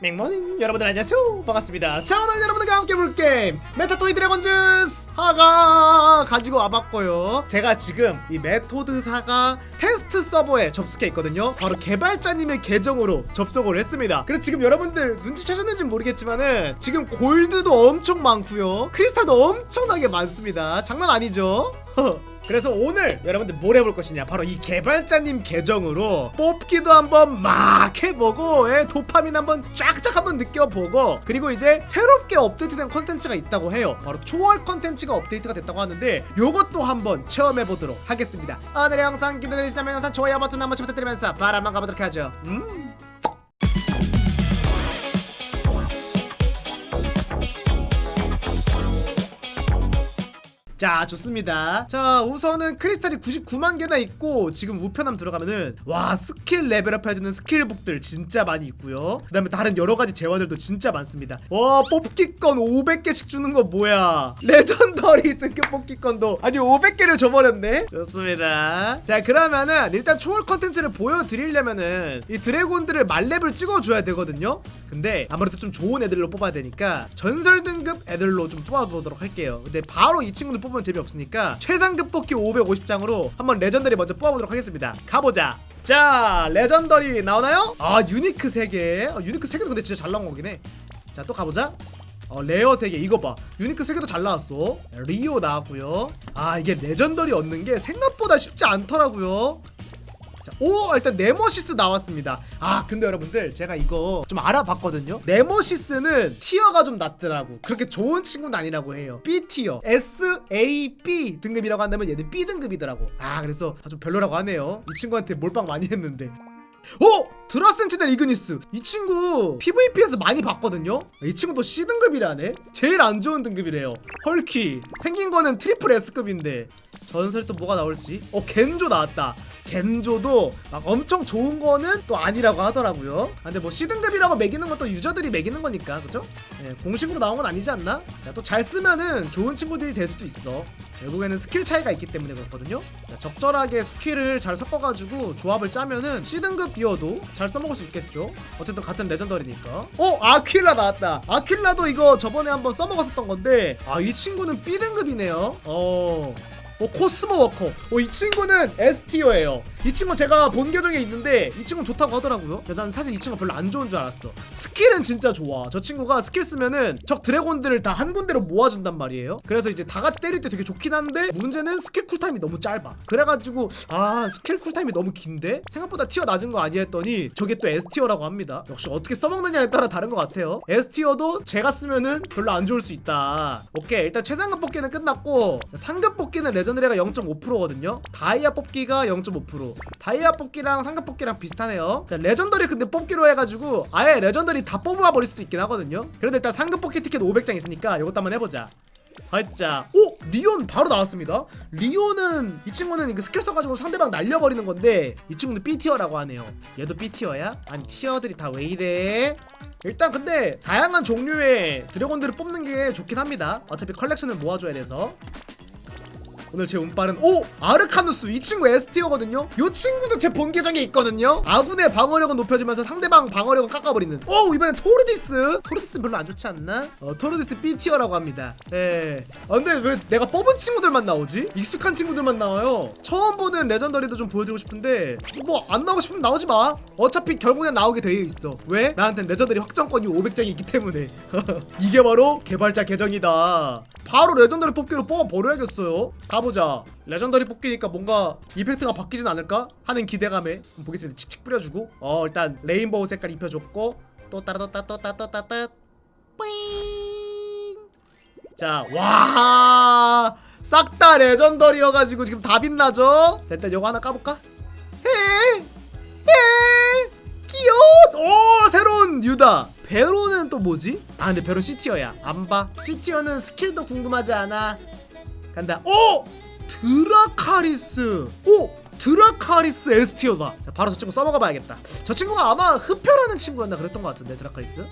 맹모닝 여러분들 안녕하세요. 반갑습니다. 자 오늘 여러분들과 함께 볼 게임. 메타토이 드래곤즈 사가 가지고 와봤고요. 제가 지금 이 메토드 사가 테스트 서버에 접속해 있거든요. 바로 개발자님의 계정으로 접속을 했습니다. 그래서 지금 여러분들 눈치채셨는지 모르겠지만은 지금 골드도 엄청 많고요. 크리스탈도 엄청나게 많습니다. 장난 아니죠? 그래서 오늘 여러분들 뭘 해볼 것이냐? 바로 이 개발자님 계정으로 뽑기도 한번 막 해보고 예, 도파민 한번 쫙쫙 한번 느껴보고 그리고 이제 새롭게 업데이트된 컨텐츠가 있다고 해요. 바로 초월 컨텐츠 가 업데이트가 됐다고 하는데 요것도 한번 체험해 보도록 하겠습니다 오늘의 영상 기대되시다면 영상 좋아요 버튼 한 번씩 부탁드리면서 바람만 가보도록 하죠 음. 자 좋습니다. 자 우선은 크리스탈이 99만 개나 있고 지금 우편함 들어가면은 와 스킬 레벨업 해주는 스킬북들 진짜 많이 있고요. 그 다음에 다른 여러가지 재화들도 진짜 많습니다. 와 뽑기권 500개씩 주는 거 뭐야? 레전더리 등급 뽑기권도. 아니 500개를 줘버렸네? 좋습니다. 자 그러면은 일단 초월 컨텐츠를 보여드리려면은 이 드래곤들을 만렙을 찍어줘야 되거든요. 근데 아무래도 좀 좋은 애들로 뽑아야 되니까 전설 등급 애들로 좀 뽑아보도록 할게요. 근데 바로 이 친구들 뽑으면 재미없으니까 최상급 뽑기 550장으로 한번 레전더리 먼저 뽑아보도록 하겠습니다. 가보자. 자 레전더리 나오나요? 아 유니크 3개. 어, 유니크 3개도 근데 진짜 잘 나온 거긴 해자 또 가보자. 어 레어 3개. 이거 봐. 유니크 3개도 잘 나왔어. 리오 나왔고요. 아 이게 레전더리 얻는 게 생각보다 쉽지 않더라고요 자, 오 일단 네모시스 나왔습니다. 아 근데 여러분들 제가 이거 좀 알아봤거든요. 네모시스는 티어가 좀 낮더라고. 그렇게 좋은 친구는 아니라고 해요. B 티어 S A B 등급이라고 한다면 얘는 B 등급이더라고. 아 그래서 아, 좀 별로라고 하네요. 이 친구한테 몰빵 많이 했는데. 어? 드라센티넬 이그니스. 이 친구 PVP에서 많이 봤거든요? 이 친구도 C등급이라네? 제일 안 좋은 등급이래요. 헐키. 생긴 거는 트리플 S급인데 전설이 또 뭐가 나올지. 어 겐조 나왔다. 겐조도 막 엄청 좋은 거는 또 아니라고 하더라고요. 아, 근데 뭐 C등급이라고 매기는 것도 유저들이 매기는 거니까 그죠? 네, 공식으로 나온 건 아니지 않나? 또 잘 쓰면은 좋은 친구들이 될 수도 있어. 결국에는 스킬 차이가 있기 때문에 그렇거든요. 자, 적절하게 스킬을 잘 섞어가지고 조합을 짜면은 C등급이어도 잘 써먹을 수 있겠죠. 어쨌든 같은 레전더리니까. 어? 아퀴라 나왔다. 아퀴라도 이거 저번에 한번 써먹었었던 건데 아 이 친구는 B등급이네요. 어... 어 코스모 워커. 어이 친구는 S티어예요 이 친구 제가 본 계정에 있는데 이 친구 좋다고 하더라고요. 근데 난 사실 이 친구 별로 안 좋은 줄 알았어. 스킬은 진짜 좋아. 저 친구가 스킬 쓰면은 적 드래곤들을 다 한 군데로 모아준단 말이에요. 그래서 이제 다 같이 때릴 때 되게 좋긴 한데 문제는 스킬 쿨타임이 너무 짧아. 그래가지고 아 스킬 쿨타임이 너무 긴데? 생각보다 티어 낮은 거 아니야 했더니 저게 또 S티어라고 합니다. 역시 어떻게 써먹느냐에 따라 다른 것 같아요. S티어도 제가 쓰면은 별로 안 좋을 수 있다. 오케이 일단 최상급 뽑기는 끝났고 상급 뽑기는 레전드리가 0.5%거든요. 다이아 뽑기가 0.5% 다이아 뽑기랑 상급 뽑기랑 비슷하네요. 자, 레전더리 근데 뽑기로 해가지고 아예 레전더리 다 뽑아 버릴 수도 있긴 하거든요. 그런데 일단 상급 뽑기 티켓 500장 있으니까 이것도 한번 해보자. 활자 오! 리온 바로 나왔습니다. 리온은 이 친구는 그 스킬 써가지고 상대방 날려버리는 건데 이 친구는 B 티어라고 하네요. 얘도 B 티어야? 아니 티어들이 다 왜 이래? 일단 근데 다양한 종류의 드래곤들을 뽑는 게 좋긴 합니다. 어차피 컬렉션을 모아줘야 돼서 오늘 제 운빨은 오! 아르카누스! 이 친구 S티어거든요? 이 친구도 제 본 계정에 있거든요? 아군의 방어력은 높여주면서 상대방 방어력은 깎아버리는. 오! 이번엔 토르디스! 토르디스 별로 안 좋지 않나? 어 토르디스 B티어라고 합니다. 예. 아, 근데 왜 내가 뽑은 친구들만 나오지? 익숙한 친구들만 나와요. 처음 보는 레전더리도 좀 보여드리고 싶은데 뭐 안 나오고 싶으면 나오지 마. 어차피 결국엔 나오게 돼 있어. 왜? 나한텐 레전더리 확정권이 500장이 있기 때문에. 이게 바로 개발자 계정이다 바로 레전더리 뽑기로 뽑아버려야겠어요. 가보자. 레전더리 뽑기니까 뭔가 이펙트가 바뀌진 않을까? 하는 기대감에 한번 보겠습니다. 칙칙 뿌려주고. 어 일단 레인보우 색깔 입혀줬고. 또 따라떴다 또 따따따따 뿌잉! 자와 싹 다 레전더리여가지고 지금 다 빛나죠? 자 일단 요거 하나 까볼까? 헤헤 오 새로운 유다. 베로는 또 뭐지? 아 근데 베로 C티어야. 안봐 C티어는 스킬도 궁금하지 않아. 간다. 오! 드라카리스. 오! 드라카리스 S티어다. 자 바로 저 친구 써먹어 봐야겠다. 저 친구가 아마 흡혈하는 친구였나 그랬던 것 같은데 드라카리스.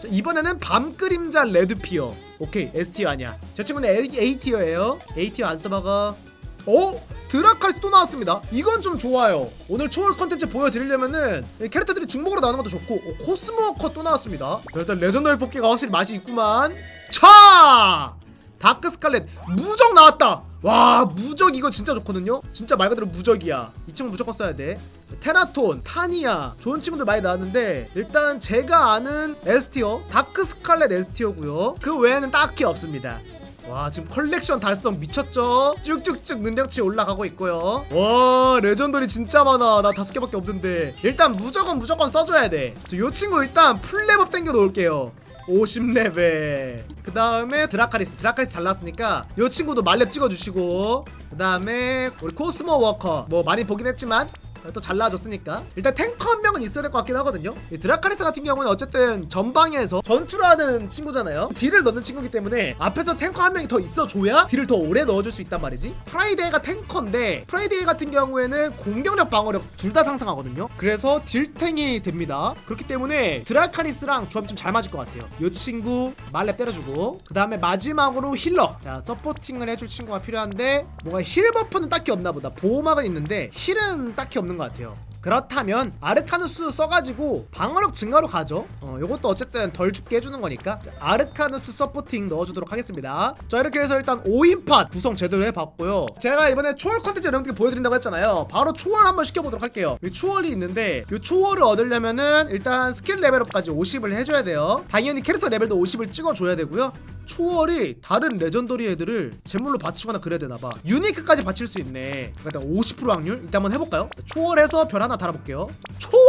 자 이번에는 밤그림자 레드피어. 오케이 S티어 아니야. 저 친구는 A, A티어예요. A티어 안 써먹어 어? 드라카리스 또 나왔습니다. 이건 좀 좋아요. 오늘 초월 컨텐츠 보여드리려면은 이 캐릭터들이 중복으로 나오는 것도 좋고 어, 코스모커 또 나왔습니다. 자, 일단 레전더리 뽑기가 확실히 맛이 있구만. 차! 다크 스칼렛 무적 나왔다. 와 무적 이거 진짜 좋거든요. 진짜 말 그대로 무적이야. 이 친구 무조건 써야 돼. 테라톤, 타니아 좋은 친구들 많이 나왔는데 일단 제가 아는 S티어 다크 스칼렛 S티어고요. 그 외에는 딱히 없습니다. 와 지금 컬렉션 달성 미쳤죠? 쭉쭉쭉 능력치 올라가고 있고요. 와 레전더리 진짜 많아. 나 다섯 개밖에 없는데. 일단 무조건 무조건 써줘야 돼요 친구 일단 풀레벨 땡겨 놓을게요. 50레벨. 그 다음에 드라카리스. 드라카리스 잘 나왔으니까 요 친구도 말렙 찍어주시고. 그 다음에 우리 코스모 워커. 뭐 많이 보긴 했지만 또 잘나줬으니까. 일단 탱커 한 명은 있어야 될 것 같긴 하거든요. 이 드라카리스 같은 경우는 어쨌든 전방에서 전투를 하는 친구잖아요. 딜을 넣는 친구기 때문에 앞에서 탱커 한 명이 더 있어줘야 딜을 더 오래 넣어줄 수 있단 말이지. 프라이데이가 탱커인데 프라이데이 같은 경우에는 공격력 방어력 둘 다 상승하거든요. 그래서 딜탱이 됩니다. 그렇기 때문에 드라카리스랑 조합이 좀 잘 맞을 것 같아요. 이 친구 말렙 때려주고 그 다음에 마지막으로 힐러. 자 서포팅을 해줄 친구가 필요한데 뭔가 힐 버프는 딱히 없나 보다. 보호막은 있는데 힐은 딱히 없는 것 같아요 그렇다면 아르카누스 써가지고 방어력 증가로 가죠. 어 요것도 어쨌든 덜 죽게 해주는 거니까. 자, 아르카누스 서포팅 넣어주도록 하겠습니다. 자 이렇게 해서 일단 5인팟 구성 제대로 해봤고요. 제가 이번에 초월 컨텐츠 여러분들께 보여드린다고 했잖아요. 바로 초월 한번 시켜보도록 할게요. 이 초월이 있는데 이 초월을 얻으려면은 일단 스킬 레벨업까지 50을 해줘야 돼요. 당연히 캐릭터 레벨도 50을 찍어줘야 되고요. 초월이 다른 레전더리 애들을 제물로 받치거나 그래야 되나봐. 유니크까지 받칠 수 있네. 일단 50% 확률? 일단 한번 해볼까요? 초월해서 별 하나 달아볼게요 초월!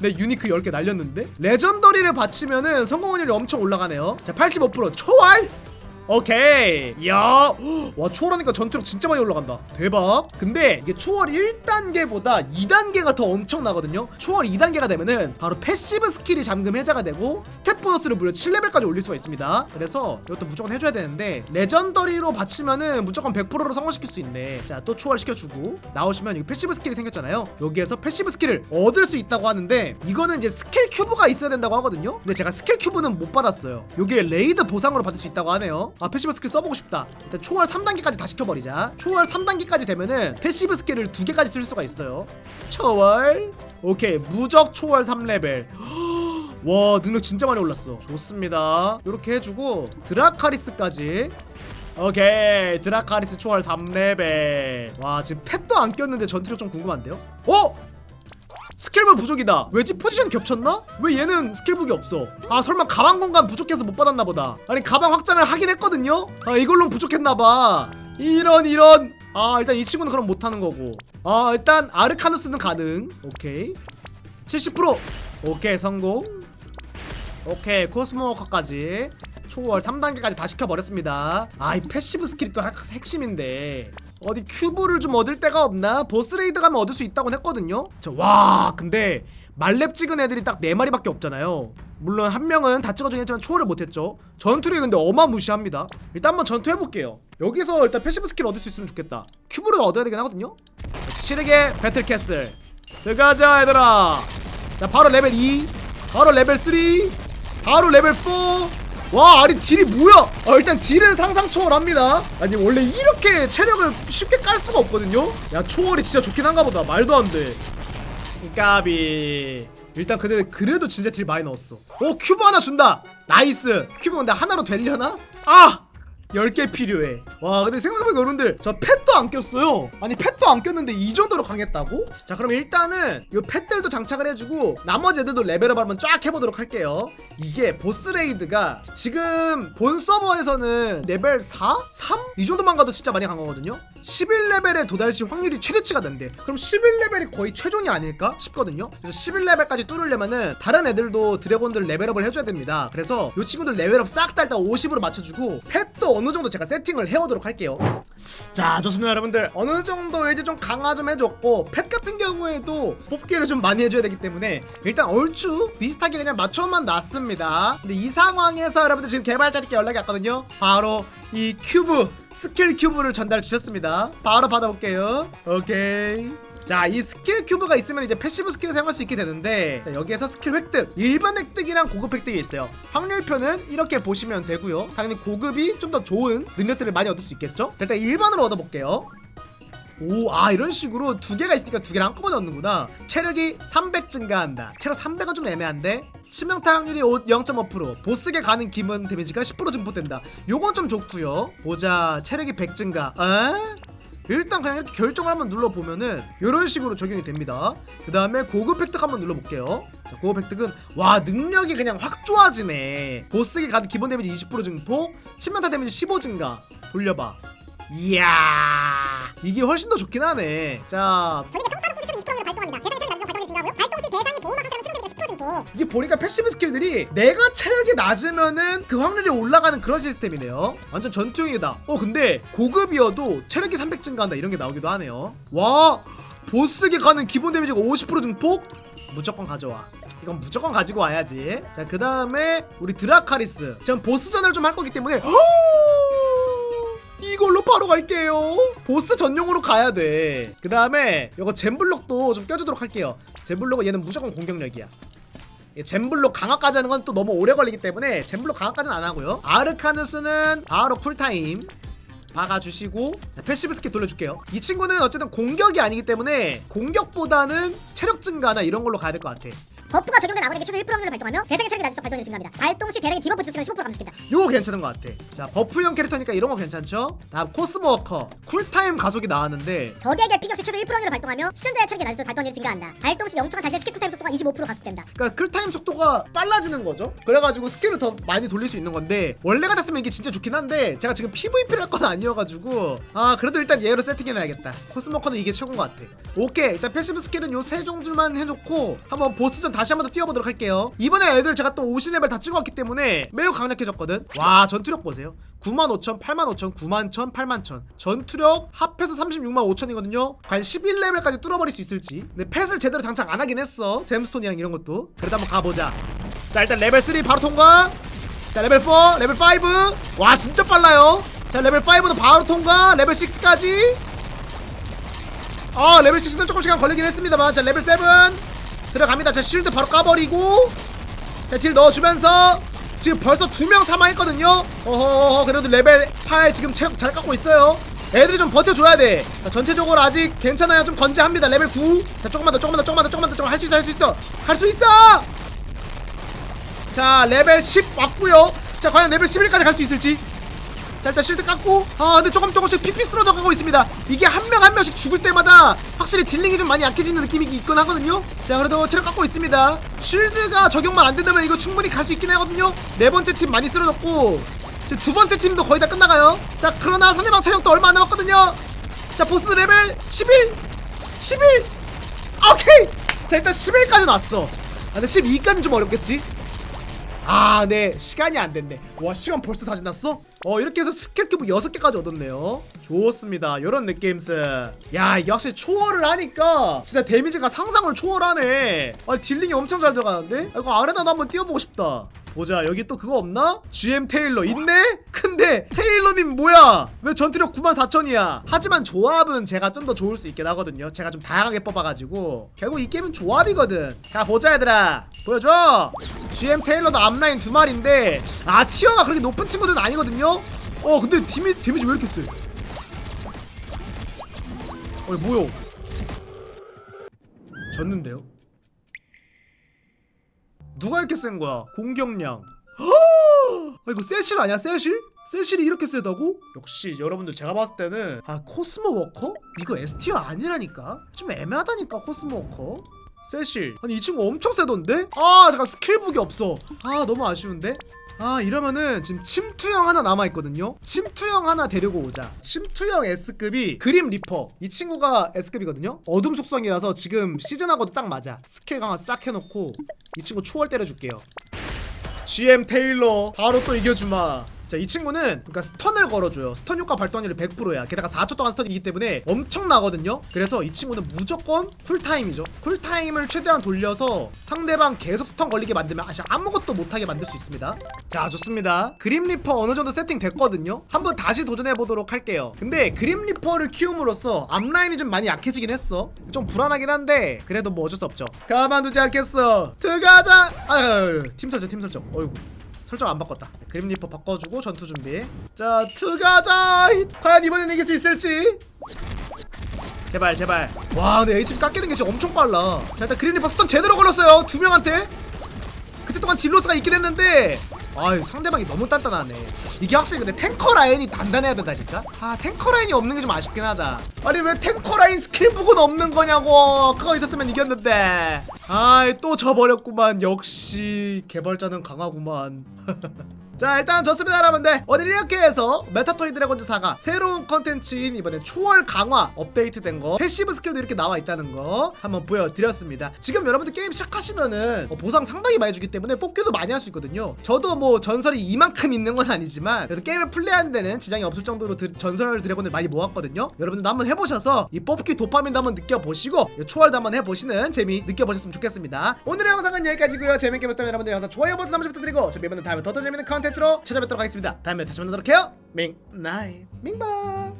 네 유니크 10개 날렸는데 레전더리를 받치면은 성공 확률이 엄청 올라가네요 자85% 초월! 오케이. 이야 와 초월하니까 전투력 진짜 많이 올라간다. 대박. 근데 이게 초월 1단계보다 2단계가 더 엄청나거든요. 초월 2단계가 되면은 바로 패시브 스킬이 잠금 해제가 되고 스텝 보너스를 무려 7레벨까지 올릴 수가 있습니다. 그래서 이것도 무조건 해줘야 되는데 레전더리로 받치면은 무조건 100%로 성공시킬 수 있네. 자 또 초월 시켜주고 나오시면 여기 패시브 스킬이 생겼잖아요. 여기에서 패시브 스킬을 얻을 수 있다고 하는데 이거는 이제 스킬 큐브가 있어야 된다고 하거든요. 근데 제가 스킬 큐브는 못 받았어요. 여기에 레이드 보상으로 받을 수 있다고 하네요 아 패시브 스킬 써보고 싶다. 일단 초월 3단계까지 다 시켜버리자. 초월 3단계까지 되면은 패시브 스킬을 두 개까지 쓸 수가 있어요. 초월. 오케이. 무적 초월 3레벨. 와 능력 진짜 많이 올랐어. 좋습니다. 이렇게 해주고 드라카리스까지. 오케이. 드라카리스 초월 3레벨. 와 지금 펫도 안 꼈는데 전투력 좀 궁금한데요? 어? 스킬북 부족이다. 왜지? 포지션 겹쳤나? 왜 얘는 스킬북이 없어? 아 설마 가방 공간 부족해서 못 받았나 보다. 아니 가방 확장을 하긴 했거든요? 아 이걸로 부족했나봐. 이런 이런. 아 일단 이 친구는 그럼 못하는 거고. 아 일단 아르카누스는 가능. 오케이. 70% 오케이 성공. 오케이 코스모워커까지. 초월 3단계까지 다 시켜버렸습니다. 아 이 패시브 스킬이 또 핵- 핵심인데 어디 큐브를 좀 얻을 데가 없나? 보스레이드 가면 얻을 수 있다고 했거든요. 자, 와 근데 말렙 찍은 애들이 딱 4마리밖에 없잖아요. 물론 한 명은 다 찍어주긴 했지만 초월을 못했죠. 전투력이 근데 어마무시합니다. 일단 한번 전투해볼게요. 여기서 일단 패시브 스킬 얻을 수 있으면 좋겠다. 큐브를 얻어야 되긴 하거든요. 치르게 배틀캐슬. 들어가자 얘들아. 자 바로 레벨 2 바로 레벨 3 바로 레벨 4 와 아니 딜이 뭐야? 아 일단 딜은 상상 초월합니다. 아니 원래 이렇게 체력을 쉽게 깔 수가 없거든요? 야 초월이 진짜 좋긴 한가 보다. 말도 안돼. 까비. 일단 근데 그래도 진짜 딜 많이 넣었어. 오 큐브 하나 준다. 나이스. 큐브 근데 하나로 되려나? 아 10개 필요해 와 근데 생각해보니까 여러분들 저 펫도 안 꼈어요 아니 펫도 안 꼈는데 이 정도로 강했다고? 자 그럼 일단은 이 펫들도 장착을 해주고 나머지 애들도 레벨업 한번 쫙 해보도록 할게요 이게 보스 레이드가 지금 본 서버에서는 레벨 4? 3? 이 정도만 가도 진짜 많이 간 거거든요 11레벨에 도달시 확률이 최대치가 된대. 그럼 11레벨이 거의 최종이 아닐까 싶거든요. 그래서 11레벨까지 뚫으려면은 다른 애들도 드래곤들 레벨업을 해줘야 됩니다. 그래서 이 친구들 레벨업 싹 다 일단 50으로 맞춰주고 펫도 어느 정도 제가 세팅을 해오도록 할게요. 자 좋습니다 여러분들. 어느 정도 이제 좀 강화 좀 해줬고 펫 같은 경우에도 뽑기를 좀 많이 해줘야 되기 때문에 일단 얼추 비슷하게 그냥 맞춰만 놨습니다. 근데 이 상황에서 여러분들 지금 개발자님께 연락이 왔거든요. 바로 이 큐브 스킬 큐브를 전달 주셨습니다 바로 받아볼게요 오케이 자, 이 스킬 큐브가 있으면 이제 패시브 스킬을 사용할 수 있게 되는데 자, 여기에서 스킬 획득, 일반 획득이랑 고급 획득이 있어요. 확률표는 이렇게 보시면 되고요. 당연히 고급이 좀 더 좋은 능력들을 많이 얻을 수 있겠죠? 자, 일단 일반으로 얻어볼게요. 오, 아 이런 식으로 두 개가 있으니까 두 개를 한꺼번에 얻는구나. 체력이 300 증가한다. 체력 300은 좀 애매한데. 치명타 확률이 0.5% 보스게 가는 기본 데미지가 10% 증폭된다. 요건 좀 좋고요. 보자, 체력이 100 증가. 에? 일단 그냥 이렇게 결정을 한번 눌러보면은 이런 식으로 적용이 됩니다. 그 다음에 고급 획득 한번 눌러볼게요. 자, 고급 획득은 와 능력이 그냥 확 좋아지네. 보스에게 가는 기본 데미지 20% 증폭, 치명타 데미지 15 증가. 돌려봐. 이야 이게 훨씬 더 좋긴 하네. 자 데미지가 10% 증폭. 이게 보니까 패시브 스킬들이 내가 체력이 낮으면은 그 확률이 올라가는 그런 시스템이네요. 완전 전투형이다. 어 근데 고급이어도 체력이 300 증가한다 이런 게 나오기도 하네요. 와 보스에게 가는 기본 데미지가 50% 증폭? 무조건 가져와. 이건 무조건 가지고 와야지. 자, 그 다음에 우리 드라카리스. 지금 보스전을 좀 할 거기 때문에 이걸로 바로 갈게요. 보스 전용으로 가야 돼. 그 다음에 이거 젠블록도 좀 껴주도록 할게요. 젠블록은 얘는 무조건 공격력이야. 예, 젠블록 강화까지 하는 건 또 너무 오래 걸리기 때문에 젠블록 강화까지는 안 하고요. 아르카누스는 바로 쿨타임. 박아주시고 자, 패시브 스킬 돌려줄게요. 이 친구는 어쨌든 공격이 아니기 때문에 공격보다는 체력 증가나 이런 걸로 가야 될 것 같아. 버프가 적용된 아군에게 최소 1% 확률을 발동하며 대상의 체력이 낮아서 발동이 증가합니다. 발동 시 대상의 디버프 시간 15% 감소시킨다. 요거 괜찮은 것 같아. 자 버프형 캐릭터니까 이런 거 괜찮죠? 다음 코스모 워커 쿨타임 가속이 나왔는데 적에게 피격 시 최소 1% 확률을 발동하며 시전자의 체력이 낮아서 발동이 증가한다. 발동 시 0초간 자신의 스킬 타임 속도가 25% 가속된다. 그러니까 쿨타임 속도가 빨라지는 거죠. 그래가지고 스킬을 더 많이 돌릴 수 있는 건데 원래 같았으면 이게 진짜 좋긴 한데 제가 지금 PVP를 할 건 아니어가지고 아 그래도 일단 얘로 세팅해놔야겠다. 코스모커는 이게 최고인 것 같아. 오케이 일단 패시브 스킬은 요 세 종류만 해놓고 한번 보스전 다시 한 번 더 뛰어보도록 할게요. 이번에 애들 제가 또 50레벨 다 찍어왔기 때문에 매우 강력해졌거든. 와 전투력 보세요. 95,000, 85,000, 91,000, 81,000 전투력 합해서 36만 5천이거든요. 과연 11레벨까지 뚫어버릴 수 있을지. 근데 펫을 제대로 장착 안 하긴 했어. 잼스톤이랑 이런 것도. 그래도 한번 가보자. 자 일단 레벨 3 바로 통과. 자 레벨 4 레벨 5와 진짜 빨라요. 자 레벨 5도 바로 통과. 레벨 6까지. 아 레벨 6는 조금 시간 걸리긴 했습니다만. 자 레벨 7 들어갑니다. 자 실드 바로 까버리고 자딜 넣어주면서 지금 벌써 두 명 사망했거든요. 어허허 그래도 레벨 8 지금 체력 잘 깎고 있어요. 애들이 좀 버텨줘야 돼. 자, 전체적으로 아직 괜찮아요. 좀 건재합니다. 레벨 9 자 조금만 더 조금만 더 조금만 더 조금만 더 조금만 할수 있어 할 수 있어. 할 수 있어! 자 레벨 10 왔고요. 자 과연 레벨 11까지 갈 수 있을지 자 일단 실드 깎고. 아 근데 조금 조금씩 피피 쓰러져 가고 있습니다. 이게 한 명 한 명씩 죽을 때마다 확실히 딜링이 좀 많이 약해지는 느낌이 있긴 하거든요. 자 그래도 체력 깎고 있습니다. 쉴드가 적용만 안 된다면 이거 충분히 갈 수 있긴 하거든요. 네 번째 팀 많이 쓰러졌고 두 번째 팀도 거의 다 끝나가요. 자 그러나 상대방 체력도 얼마 안 남았거든요. 자 보스 레벨 11 11 오케이! 자 일단 11까지 왔어. 아 근데 12까지는 좀 어렵겠지? 아, 네. 시간이 안 됐네. 와, 시간 벌써 다 지났어? 어, 이렇게 해서 스킬 큐브 6개까지 얻었네요. 좋습니다. 요런 느낌스. 야, 이게 초월을 하니까 진짜 데미지가 상상을 초월하네. 아니, 딜링이 엄청 잘 들어가는데? 아, 이거 아레나도 한번 뛰어보고 싶다. 보자, 여기 또 그거 없나? GM 테일러 있네? 근데 테일러님 뭐야? 왜 전투력 94,000이야? 하지만 조합은 제가 좀 더 좋을 수 있긴 하거든요. 제가 좀 다양하게 뽑아가지고 결국 이 게임은 조합이거든. 자, 보자 얘들아. 보여줘. GM 테일러도 앞라인 두 마리인데 아 티어가 그렇게 높은 친구들은 아니거든요. 어 근데 데미, 데미지 왜 이렇게 세? 아니 뭐야? 졌는데요? 누가 이렇게 센 거야? 공격량. 아 이거 세실 아니야 세실? 세실이 이렇게 세다고? 역시 여러분들 제가 봤을 때는 아 코스모 워커? 이거 S티어 아니라니까? 좀 애매하다니까 코스모 워커? 세실 아니 이 친구 엄청 세던데? 아 잠깐 스킬북이 없어 아 너무 아쉬운데? 아 이러면은 지금 침투형 하나 남아있거든요. 침투형 하나 데리고 오자. 침투형 S급이 그림 리퍼. 이 친구가 S급이거든요. 어둠 속성이라서 지금 시즌하고도 딱 맞아. 스킬 강화 싹 해놓고 이 친구 초월 때려줄게요. GM 테일러 바로 또 이겨주마 자, 이 친구는 그러니까 스턴을 걸어줘요. 스턴 효과 발동 확률이 100%야. 게다가 4초 동안 스턴이기 때문에 엄청나거든요. 그래서 이 친구는 무조건 쿨타임이죠. 쿨타임을 최대한 돌려서 상대방 계속 스턴 걸리게 만들면 아시 아무것도 못하게 만들 수 있습니다. 자, 좋습니다. 그림 리퍼 어느 정도 세팅 됐거든요. 한번 다시 도전해 보도록 할게요. 근데 그림 리퍼를 키움으로써 앞라인이 좀 많이 약해지긴 했어. 좀 불안하긴 한데 그래도 뭐 어쩔 수 없죠. 가만두지 않겠어. 들어가자. 아유, 팀 설정, 팀 설정. 어이구. 설정 안 바꿨다. 그림 리퍼 바꿔주고 전투 준비. 자, 투가자. 과연 이번엔 이길 수 있을지. 제발, 제발. 와, 근데 H 깎이는 게 진짜 엄청 빨라. 자, 일단 그림 리퍼 스턴 제대로 걸었어요. 두 명한테. 그때 동안 딜로스가 있긴 했는데 아유 상대방이 너무 단단하네. 이게 확실히 근데 탱커 라인이 단단해야 된다니까 아 탱커 라인이 없는 게 좀 아쉽긴 하다. 아니 왜 탱커 라인 스킬북은 없는 거냐고. 그거 있었으면 이겼는데. 아이 또 져버렸구만. 역시 개발자는 강하구만 자 일단 좋습니다 여러분들. 오늘 이렇게 해서 메타토이 드래곤즈 4가 새로운 컨텐츠인 이번에 초월 강화 업데이트된 거 패시브 스킬도 이렇게 나와 있다는 거 한번 보여드렸습니다. 지금 여러분들 게임 시작하시면은 어, 보상 상당히 많이 주기 때문에 뽑기도 많이 할 수 있거든요. 저도 뭐 전설이 이만큼 있는 건 아니지만 그래도 게임을 플레이하는 데는 지장이 없을 정도로 드- 전설 드래곤을 많이 모았거든요. 여러분들도 한번 해보셔서 이 뽑기 도파민도 한번 느껴보시고 이 초월도 한번 해보시는 재미 느껴보셨으면 좋겠습니다. 오늘의 영상은 여기까지고요. 재밌게 봤다면 여러분들 영상 좋아요 버튼 한번 부탁드리고 저희 이번에 다음에 더더 재밌는 컨 텐츠로 찾아뵙도록 하겠습니다. 다음에 다시 만나도록 해요. 밍나이 밍바